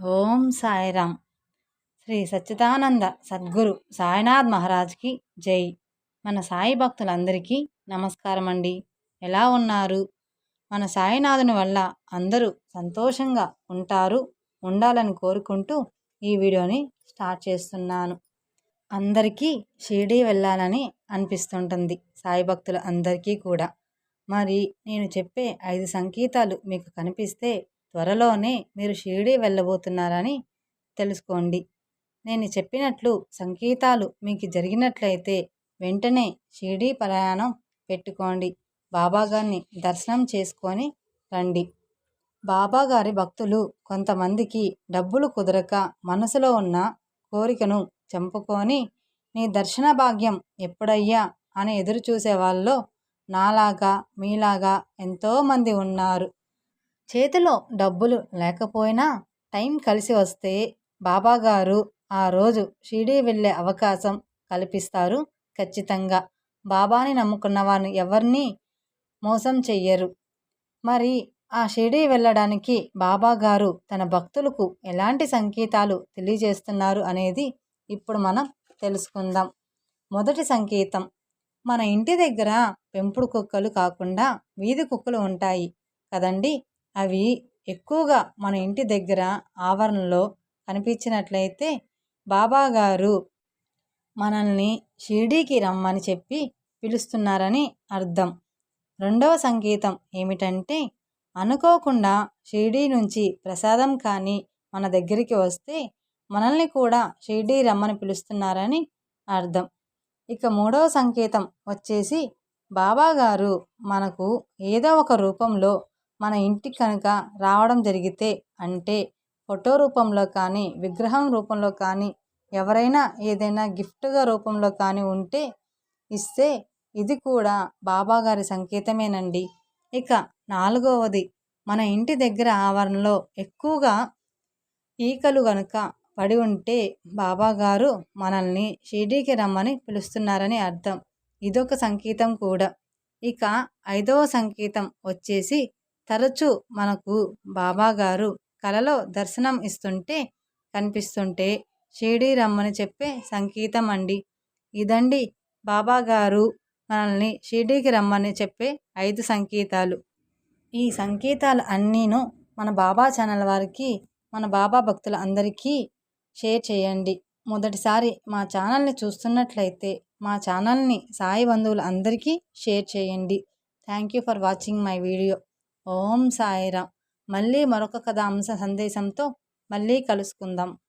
ఓం సాయిరామ్. శ్రీ సచ్చిదానంద సద్గురు సాయినాథ్ మహారాజ్కి జై. మన సాయి భక్తులందరికీ నమస్కారం అండి ఎలా ఉన్నారు? మన సాయినాథుని వల్ల అందరూ సంతోషంగా ఉంటారు ఉండాలని కోరుకుంటూ ఈ వీడియోని స్టార్ట్ చేస్తున్నాను. అందరికీ షిరిడీ వెళ్ళాలని అనిపిస్తుంటుంది సాయి భక్తులు అందరికీ కూడా. మరి నేను చెప్పే ఐదు సంకేతాలు మీకు కనిపిస్తే త్వరలోనే మీరు షిరిడీ వెళ్ళబోతున్నారని తెలుసుకోండి. నేను చెప్పినట్లు సంకేతాలు మీకు జరిగినట్లయితే వెంటనే షిరిడీ ప్రయాణం పెట్టుకోండి. బాబాగారిని దర్శనం చేసుకొని రండి. బాబాగారి భక్తులు కొంతమందికి డబ్బులు కుదరక మనసులో ఉన్న కోరికను చంపుకొని నీ దర్శన భాగ్యం ఎప్పుడయ్యా? అని ఎదురు చూసే వాళ్ళలో నాలాగా మీలాగా ఎంతోమంది ఉన్నారు. చేతిలో డబ్బులు లేకపోయినా టైం కలిసి వస్తే బాబాగారు ఆ రోజు షిరిడీ వెళ్ళే అవకాశం కల్పిస్తారు ఖచ్చితంగా. బాబాని నమ్ముకున్న వారిని ఎవరిని మోసం చెయ్యరు. మరి ఆ షిరిడీ వెళ్ళడానికి బాబాగారు తన భక్తులకు ఎలాంటి సంకేతాలు తెలియజేస్తున్నారు అనేది ఇప్పుడు మనం తెలుసుకుందాం. మొదటి సంకేతం. మన ఇంటి దగ్గర పెంపుడు కుక్కలు కాకుండా వీధి కుక్కలు ఉంటాయి కదండి? అవి ఎక్కువగా మన ఇంటి దగ్గర ఆవరణలో కనిపించినట్లయితే బాబాగారు మనల్ని షిరిడీకి రమ్మని చెప్పి పిలుస్తున్నారని అర్థం. రెండవ సంకేతం ఏమిటంటే అనుకోకుండా షిరిడీ నుంచి ప్రసాదం కానీ మన దగ్గరికి వస్తే మనల్ని కూడా షిరిడీ రమ్మని పిలుస్తున్నారని అర్థం. ఇక మూడవ సంకేతం వచ్చేసి బాబాగారు మనకు ఏదో ఒక రూపంలో మన ఇంటికి కనుక రావడం జరిగితే అంటే ఫోటో రూపంలో కానీ విగ్రహం రూపంలో కానీ ఎవరైనా ఏదైనా గిఫ్ట్గా రూపంలో కానీ ఉంటే ఇస్తే ఇది కూడా బాబాగారి సంకేతమేనండి. ఇక నాలుగవది మన ఇంటి దగ్గర ఆవరణలో ఎక్కువగా ఈకలు గనుక పడి ఉంటే బాబాగారు మనల్ని షిర్డీకి రమ్మని పిలుస్తున్నారని అర్థం. ఇదొక సంకేతం కూడా. ఇక ఐదవ సంకేతం వచ్చేసి తరచూ మనకు బాబాగారు కలలో దర్శనం ఇస్తుంటే కనిపిస్తుంటే షిరిడి రమ్మని చెప్పే సంకేతం అండి. ఇదండి బాబాగారు మనల్ని షిరిడీకి రమ్మని చెప్పే ఐదు సంకేతాలు. ఈ సంకేతాలు అన్నీను మన బాబా ఛానల్ వారికి మన బాబా భక్తుల అందరికీ షేర్ చేయండి. మొదటిసారి మా ఛానల్ని చూస్తున్నట్లయితే మా ఛానల్ని సాయి బంధువులు అందరికీ షేర్ చేయండి. Thank you for watching my video. ఓం సాయిరామ్. మళ్ళీ మరొక కథ అంశ సందేశంతో మళ్ళీ కలుసుకుందాం.